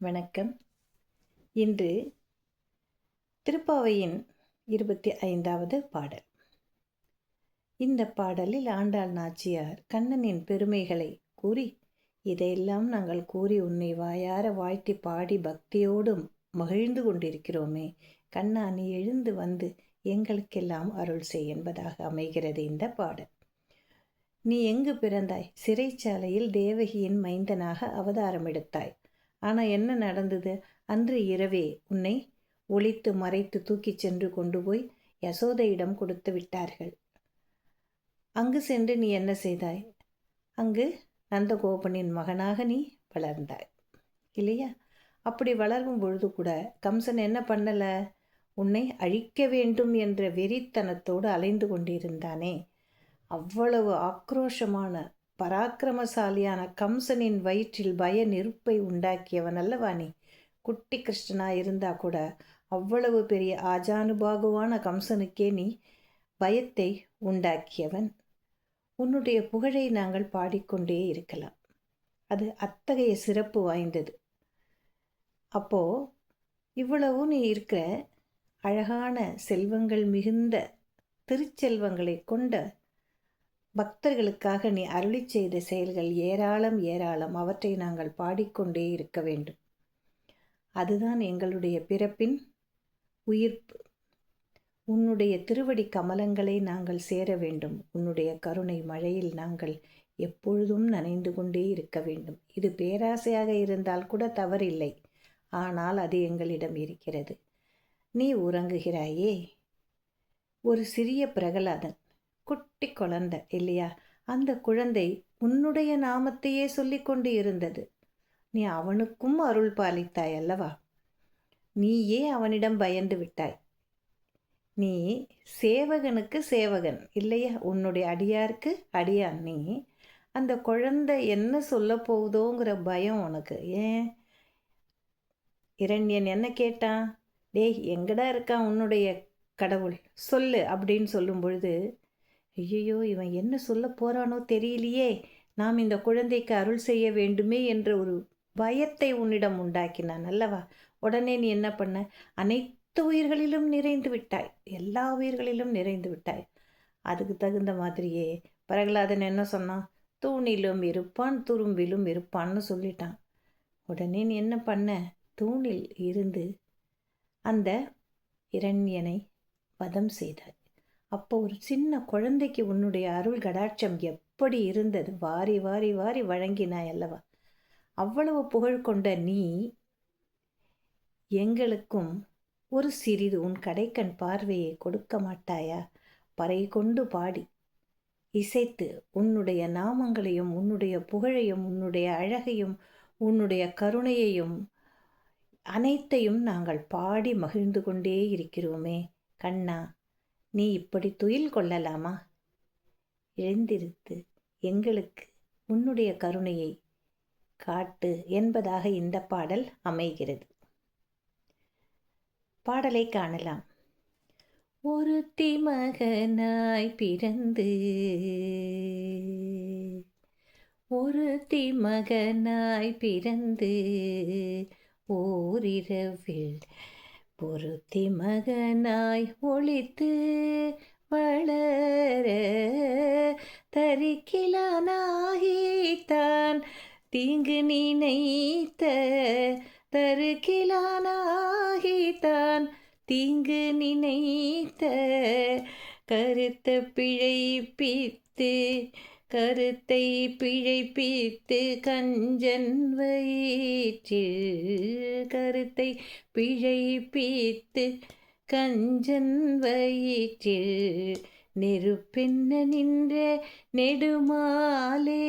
வணக்கம். இன்று திருப்பாவையின் இருபத்தி ஐந்தாவது பாடல். இந்த பாடலில் ஆண்டாள் நாச்சியார் கண்ணனின் பெருமைகளை கூறி இதையெல்லாம் நாங்கள் கூறி உன்னை வாயார வாழ்த்தி பாடி பக்தியோடும் மகிழ்ந்து கொண்டிருக்கிறோமே. கண்ணா நீ எழுந்து வந்து எங்களுக்கெல்லாம் அருள் செய் என்பதாக அமைகிறது இந்த பாடல். நீ எங்கு பிறந்தாய்? சிறைச்சாலையில் தேவகியின் மைந்தனாக அவதாரம் எடுத்தாய். ஆனால் என்ன நடந்தது? அன்று இரவே உன்னை ஒழித்து மறைத்து தூக்கிச் சென்று கொண்டு போய் யசோதையிடம் கொடுத்து விட்டார்கள். அங்கு சென்று நீ என்ன செய்தாய்? அங்கு நந்தகோபனின் மகனாக நீ வளர்ந்தாய். இல்லையா? அப்படி வளரும் பொழுது கூட கம்சன் என்ன பண்ணலை? உன்னை அழிக்க வேண்டும் என்ற வெறித்தனத்தோடு அலைந்து கொண்டிருந்தானே. அவ்வளவு ஆக்ரோஷமான பராக்கிரமசாலியான கம்சனின் வயிற்றில் பய நெருப்பை உண்டாக்கியவன் அல்லவா நீ? குட்டி கிருஷ்ணனா இருந்தா கூட அவ்வளவு பெரிய ஆஜானுபாகுவான கம்சனுக்கே நீ பயத்தை உண்டாக்கியவன். உன்னுடைய புகழை நாங்கள் பாடிக்கொண்டே இருக்கலாம். அது அத்தகைய சிறப்பு வாய்ந்தது. அப்போ இவ்வளவு நீ இருக்கிற அழகான செல்வங்கள் மிகுந்த திருச்செல்வங்களை கொண்ட பக்தர்களுக்காக நீ அருளி செய்த செயல்கள் ஏராளம் ஏராளம். அவற்றை நாங்கள் பாடிக்கொண்டே இருக்க வேண்டும். அதுதான் எங்களுடைய பிறப்பின் உயிர்ப்பு. உன்னுடைய திருவடி கமலங்களை நாங்கள் சேர வேண்டும். உன்னுடைய கருணை மழையில் நாங்கள் எப்பொழுதும் நனைந்து கொண்டே இருக்க வேண்டும். இது பேராசையாக இருந்தால் கூட தவறில்லை. ஆனால் அது எங்களிடம் இருக்கிறது. நீ உறங்குகிறாயே. ஒரு சிறிய பிரகலாதன். குட்டி குழந்தை இல்லையா? அந்த குழந்தை உன்னுடைய நாமத்தையே சொல்லி கொண்டு இருந்தது. நீ அவனுக்கும் அருள் பாலித்தாய் அல்லவா? நீயே அவனிடம் பயந்து விட்டாய்? நீ சேவகனுக்கு சேவகன் இல்லையா? உன்னுடைய அடியாருக்கு அடியான். நீ அந்த குழந்தை என்ன சொல்ல போகுதோங்கிற பயம் உனக்கு. ஏன்? இரண்யன் என்ன கேட்டான்? டேய் எங்கடா இருக்கான் உன்னுடைய கடவுள்? சொல்லு அப்படின்னு சொல்லும் பொழுது ஐயையோ இவன் என்ன சொல்ல போறானோ தெரியலையே. நாம் இந்த குழந்தைக்கு அருள் செய்ய வேண்டுமே என்ற ஒரு பயத்தை உன்னிடம் உண்டாக்கினான் அல்லவா? உடனே நீ என்ன பண்ண? அனைத்து உயிர்களிலும் நிறைந்து விட்டாய். எல்லா உயிர்களிலும் நிறைந்து விட்டாய். அதுக்கு தகுந்த மாதிரியே பிரகலாதன் என்ன சொன்னான்? தூணிலும் இருப்பான் துரும்பிலும் இருப்பான்னு சொல்லிட்டான். உடனே நீ என்ன பண்ண? தூணில் இருந்து அந்த இரண்யனை வதம் செய்தாய். அப்போ ஒரு சின்ன குழந்தைக்கு உன்னுடைய அருள் கடாட்சம் எப்படி இருந்தது? வாரி வாரி வாரி வழங்கினாய் அல்லவா? அவ்வளவு புகழ் கொண்ட நீ எங்களுக்கும் ஒரு சிறிது உன் கடைக்கண் பார்வையை கொடுக்க மாட்டாயா? பறை கொண்டு பாடி. இசைத்து உன்னுடைய நாமங்களையும் உன்னுடைய புகழையும் உன்னுடைய அழகையும் உன்னுடைய கருணையையும் அனைத்தையும் நாங்கள் பாடி மகிழ்ந்து கொண்டே இருக்கிறோமே. கண்ணா நீ இப்படி துயில் கொள்ளலாமா? எழுந்திருத்து எங்களுக்கு உன்னுடைய கருணையை காட்டு என்பதாக இந்த பாடல் அமைகிறது. பாடலை காணலாம். ஒரு திமகனாய் பிறந்து ஒரு திமகனாய் பிறந்து ஓரிரவில் பொருத்தி மகனாய் ஒழித்து வளர தரிக்கிலானாகித்தான் தீங்கு நினைத்த தருக்கிலானாகித்தான் தீங்கு நினைத்த கருத்த பிழைப்பித்து கருத்தை பிழைப்பித்து கஞ்சன் வயிற்றில் கருத்தை பிழைப்பித்து கஞ்சன் வயிற்றில் நெருப்பென்ன நின்ற நெடுமாலே?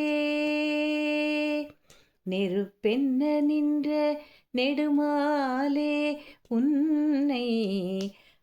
நெருப்பென்ன நின்ற நெடுமாலே? உன்னை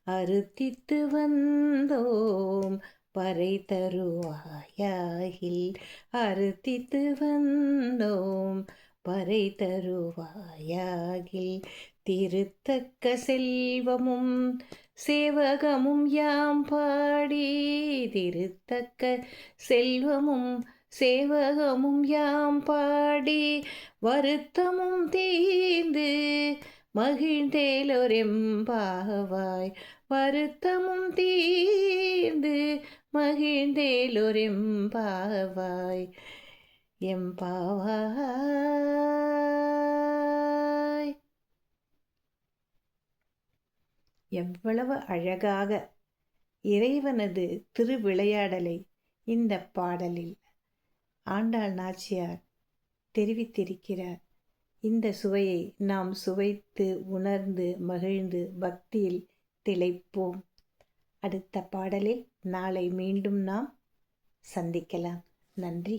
அறுத்தித்து வந்தோம் பறை தருவாயாகில் அறுத்தித்து வந்தோம். பறை தருவாயாகில் திருத்தக்க செல்வமும் சேவகமும் யாம் பாடி. திருத்தக்க செல்வமும் சேவகமும் யாம் பாடி. வருத்தமும் தீந்து மகிழ்ந்தேலோரெம்பாவாய் வருத்தமும் தீர்ந்து மகிழ்ந்தேலொரெம்பாவாய் எம்பாவாய் எவ்வளவு அழகாக இறைவனது திருவிளையாடலை இந்த பாடலில் ஆண்டாள் நாச்சியார் தெரிவித்திருக்கிறார். இந்த சுவையை நாம் சுவைத்து உணர்ந்து மகிழ்ந்து பக்தியில் திளைப்போம். அடுத்த பாடலில் நாளை மீண்டும் நாம் சந்திக்கலாம். நன்றி.